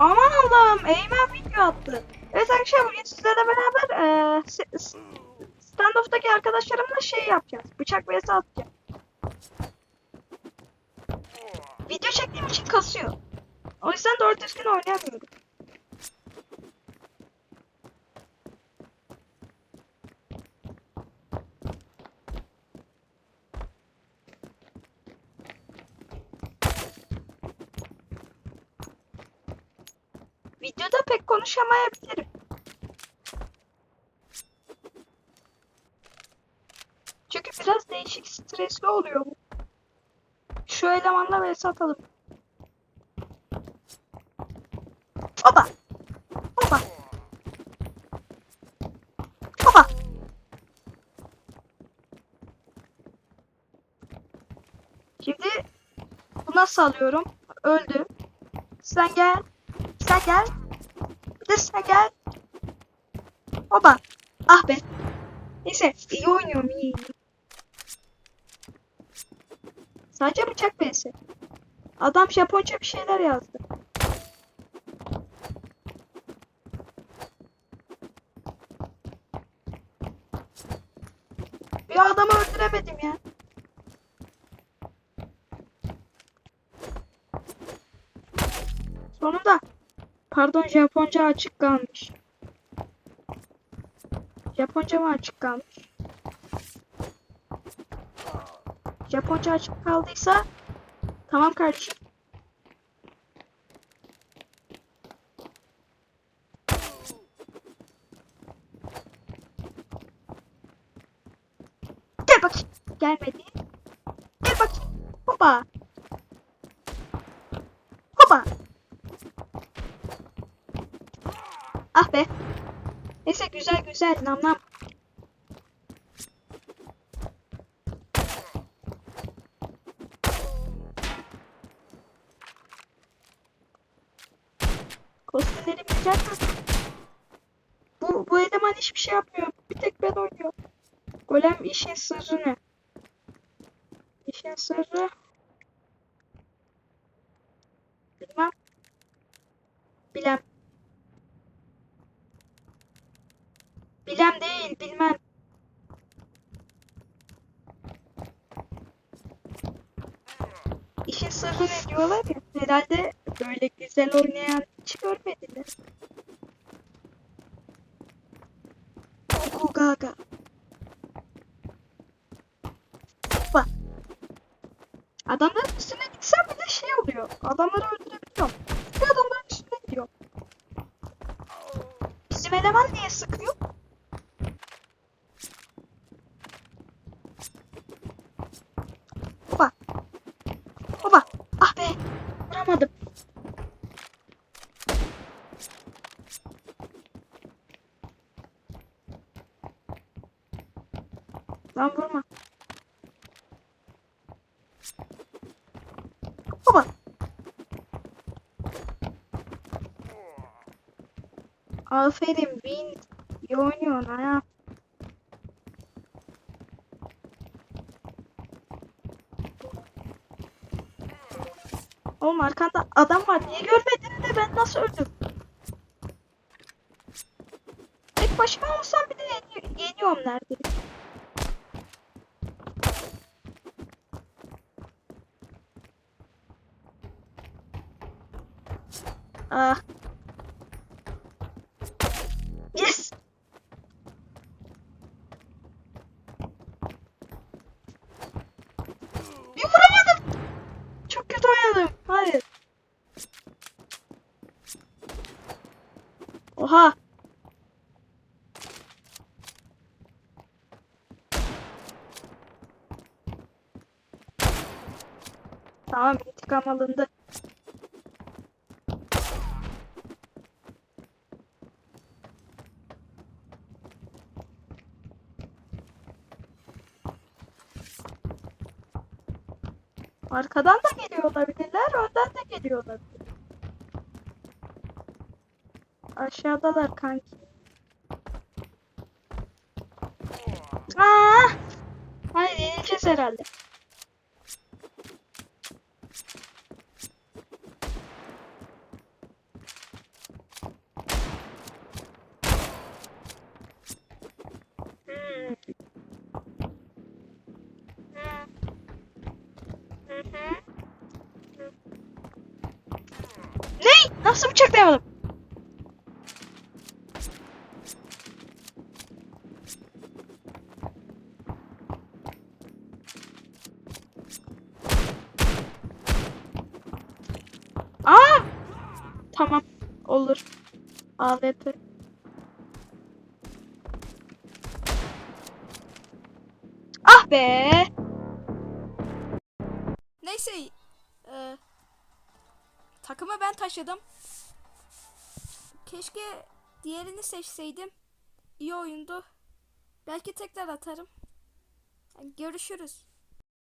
Aman Allah'ım Eymen video attı. Evet arkadaşlar bugün sizlerle beraber s- standoff'taki arkadaşlarımla şey yapacağız. Bıçak vs atacağız. Video çektiğim için kasıyor. O yüzden doğru düzgün oynayamıyorum. Videoda pek konuşamayabilirim. Çünkü biraz değişik stresli oluyor bu. Şu elemanla vs atalım. Hopa. Hopa. Hopa. Şimdi buna salıyorum. Öldü. Sen gel. Sen gel. Bir de sen gel. Hopa. Ah be. Neyse iyi oynuyorum iyi. Sadece bıçak vs. Adam Japonca bir şeyler yazdı. Bir adamı öldüremedim ya. Sonunda. Pardon Japonca açık kalmış. Japonca mı açık kalmış? Japonca açık kaldıysa tamam kardeşim. Gel bakayım. Gelmedi. Gel bakayım. Hopa. Ah be. Neyse güzel güzel nam nam. Kostümleri güzel? Bu, bu eleman hiçbir şey yapmıyor. Bir tek ben oynuyorum. Golem işin sırrı ne? İşin sırrı... Bilmem. Bilem. Bilem değil, bilmem. İşin sırrı ne diyorlar ya. Herhalde böyle güzel oynayan hiç görmediler. Gaga. Bak. Adamların üstüne gitsem bile şey oluyor. Adamları öldürebiliyorum. Bir adamların üstüne gidiyor. Bizim eleman niye sıkıyor? Hopa. Hopa. Ah be. Vuramadım. Lan vurma. Hopa. Aferin Win. İyi oynuyorsun ha. Oğlum arkanda adam var. Niye görmedin de ben nasıl öldüm? Tek başıma olsam bile yeni yeniyorum neredeyse. Ah. Yes. Bir vuramadım. Çok kötü oynadım. Hayır. Oha. Tamam intikam alındı. Arkadan da geliyor olabilirler, önden de geliyor olabilir. Aşağıdalar kanki. Aa! Hayır yenileceğiz herhalde. Hmm. Hmm. Hmm. Nasıl bıçaklayamadım? Tamam. Olur. AWP. Ah be! Neyse. E, takımı ben taşıdım. Keşke diğerini seçseydim. İyi oyundu. Belki tekrar atarım. Görüşürüz.